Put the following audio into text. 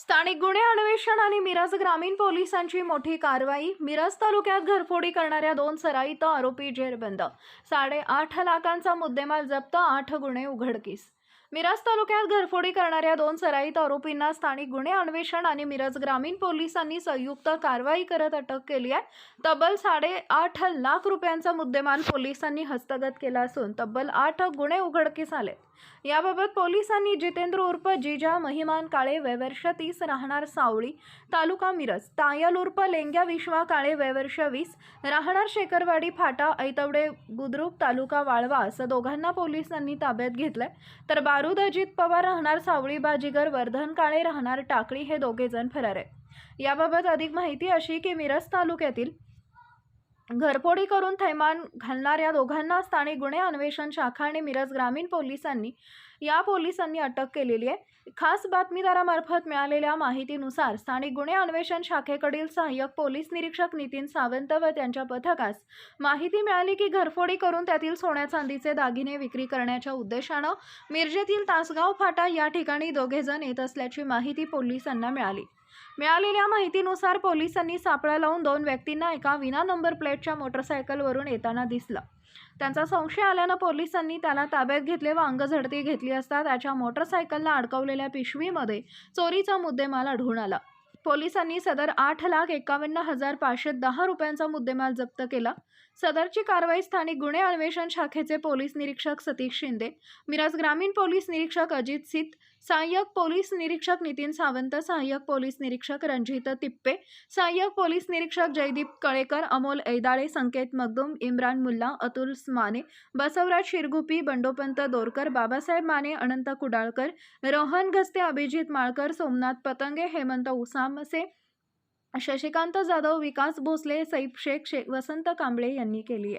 स्थानिक गुन्हे अन्वेषण आणि मिरज ग्रामीण पोलिसांची मोठी कारवाई. मिरज तालुक्यात घरफोडी करणाऱ्या दोन सराईत आरोपी जेरबंद. साडेआठ लाखांचा मुद्देमाल जप्त आठ गुन्हे उघडकीस. मिरज तालुक्यात घरफोडी करणाऱ्या दोन सराईत आरोपींना स्थानिक गुन्हे अन्वेषण आणि मिरज ग्रामीण पोलिसांनी संयुक्त कारवाई करत अटक केली आहे. तब्बल साडेआठ लाख रुपयांचा मुद्देमाल पोलिसांनी हस्तगत केला असून तब्बल आठ गुन्हे उघडकीस आले. याबाबत पोलिसांनी जितेंद्र उर्फ जिजा महिमान काळे वयवर्ष तीस राहणार सावळी तालुका मिरज तायल उर्फ लेंग्या विश्वा काळे वयवर्ष वीस राहणार शेखरवाडी फाटा ऐतवडे बुद्रुक तालुका वाळवा असं दोघांना पोलिसांनी ताब्यात घेतलंय. तर बारूद अजित पवार राहणार सावळी बाजीगर वर्धन काळे राहणार टाकळी हे दोघे जण फरार आहेत. याबाबत अधिक माहिती अशी की मिरज तालुक्यातील घरफोडी करून थैमान घालणाऱ्या दोघांना स्थानिक गुन्हे अन्वेषण शाखा आणि मिरज ग्रामीण पोलिसांनी या पोलिसांनी अटक केलेली आहे. खास बातमीदारामार्फत मिळालेल्या माहितीनुसार स्थानिक गुन्हे अन्वेषण शाखेकडील सहाय्यक पोलीस निरीक्षक नितीन सावंत व त्यांच्या पथकास माहिती मिळाली की घरफोडी करून त्यातील सोन्या चांदीचे दागिने विक्री करण्याच्या उद्देशानं मिरजेतील तासगाव फाटा या ठिकाणी दोघेजण येत असल्याची माहिती पोलिसांना मिळाली. मिळालेल्या माहितीनुसार पोलिसांनी सापळा लावून दोन व्यक्तींना एका विना नंबर प्लेटच्या मोटरसायकलवरून येताना दिसलं. त्यांचा संशय आल्यानं पोलिसांनी त्याला ताब्यात घेतले व अंगझडती घेतली असता त्याच्या मोटरसायकलला अडकवलेल्या पिशवीमध्ये चोरीचा मुद्देमाल आढळून आला. पोलिसांनी सदर आठ लाख एकावन्न हजार पाचशे दहा रुपयांचा मुद्देमाल जप्त केला. सदरची कारवाई स्थानिक गुन्हे अन्वेषण शाखेचे पोलीस निरीक्षक सतीश शिंदे मिरज ग्रामीण पोलीस निरीक्षक अजित सित सहाय्यक पोलीस निरीक्षक नितीन सावंत सहाय्यक पोलीस निरीक्षक रणजित तिप्पे सहाय्यक पोलीस निरीक्षक जयदीप कळेकर अमोल ऐदाळे संकेत मगदूम इम्रान मुल्ला अतुल माने बसवराज शिरगुपी बंडोपंत दोरकर बाबासाहेब माने अनंत कुडाळकर रोहन घस्ते अभिजित माळकर सोमनाथ पतंगे हेमंत उसामसे शशिकांत जाधव विकास भोसले सैफ शेख शे वसंत कांबळे यांनी केली आहे.